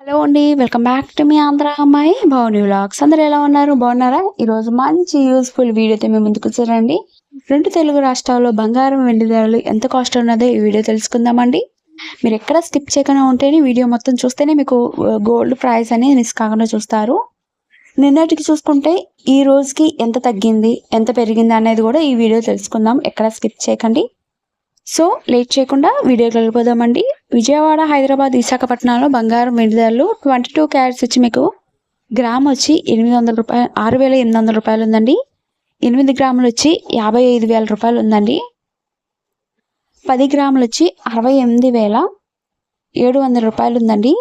Hello అండి welcome back to మీ ఆంధ్ర అమ్మాయి భవని వ్లాగ్స్. అందరు ఎలా ఉన్నారు? బాగున్నారా? ఈరోజు మంచి యూస్ఫుల్ వీడియోతో మేము ముందుకు వచ్చారండి రెండు తెలుగు రాష్ట్రాల్లో బంగారం వెండి ధరలు ఎంత కాస్ట్ ఉన్నదో ఈ వీడియో తెలుసుకుందామండి. మీరు ఎక్కడ స్కిప్ చేయకుండా ఉంటేనే వీడియో మొత్తం చూస్తేనే మీకు గోల్డ్ ప్రైస్ అనేది మిస్ కాకుండా చూస్తారు. నిన్నటికి చూసుకుంటే ఈ రోజుకి ఎంత తగ్గింది ఎంత పెరిగింది అనేది కూడా ఈ వీడియో తెలుసుకుందాం. ఎక్కడ స్కిప్ చేయకండి. సో లేట్ చేయకుండా వీడియోకి వెళ్ళిపోదామండి విజయవాడ హైదరాబాద్ విశాఖపట్నంలో బంగారం వెండి ధరలు ట్వంటీ టూ క్యారెట్స్ వచ్చి మీకు గ్రామ్ వచ్చి ఎనిమిది వందల రూపాయలు ఆరు వేల ఎనిమిది వందల రూపాయలు ఉందండి. ఎనిమిది గ్రాములు వచ్చి యాభై ఐదు వేల రూపాయలు ఉందండి. పది గ్రాములు వచ్చి అరవై ఎనిమిది వేల ఏడు వందల రూపాయలు ఉందండి.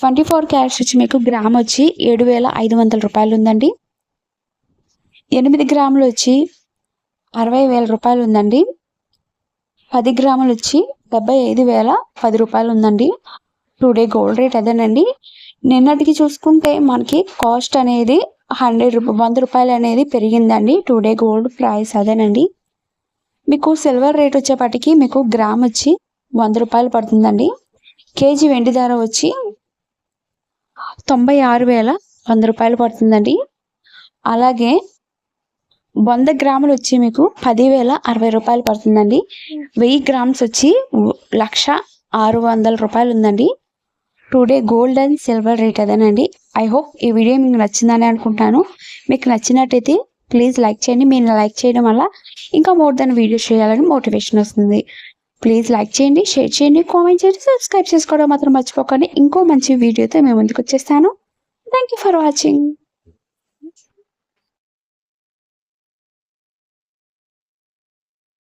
ట్వంటీ ఫోర్ క్యారెట్స్ వచ్చి మీకు గ్రామ్ వచ్చి ఏడు వేల ఐదు వందల రూపాయలు ఉందండి. ఎనిమిది గ్రాములు వచ్చి అరవై వేల రూపాయలు ఉందండి. పది గ్రాములు వచ్చి డెబ్బై ఐదు వేల పది రూపాయలు ఉందండి టుడే గోల్డ్ రేట్ అదేనండి. నిన్నటికి చూసుకుంటే మనకి కాస్ట్ అనేది హండ్రెడ్ రూపీ వంద రూపాయలు అనేది పెరిగిందండి. టుడే గోల్డ్ ప్రైస్ అదేనండి. మీకు సిల్వర్ రేట్ వచ్చేపటికి మీకు గ్రామ్ వచ్చి వంద రూపాయలు పడుతుందండి. కేజీ వెండి ధర వచ్చి తొంభై ఆరు వేల వంద రూపాయలు పడుతుందండి. అలాగే వంద గ్రాములు వచ్చి మీకు పదివేల అరవై రూపాయలు పడుతుందండి. వెయ్యి గ్రామ్స్ వచ్చి లక్ష ఆరు వందల రూపాయలు ఉందండి. Today gold and silver rate అదేనండి. ఐ హోప్ ఈ వీడియో మీకు నచ్చిందని అనుకుంటాను. మీకు నచ్చినట్టయితే ప్లీజ్ లైక్ చేయండి. మీరు లైక్ చేయడం వల్ల ఇంకా మోర్ దెన్ వీడియోస్ చేయాలని మోటివేషన్ వస్తుంది. ప్లీజ్ లైక్ చేయండి షేర్ చేయండి కామెంట్ చేయండి సబ్స్క్రైబ్ చేసుకోవడం మాత్రం మర్చిపోకండి. ఇంకో మంచి వీడియోతో మేము ముందుకు వచ్చేస్తాను. Thank you for watching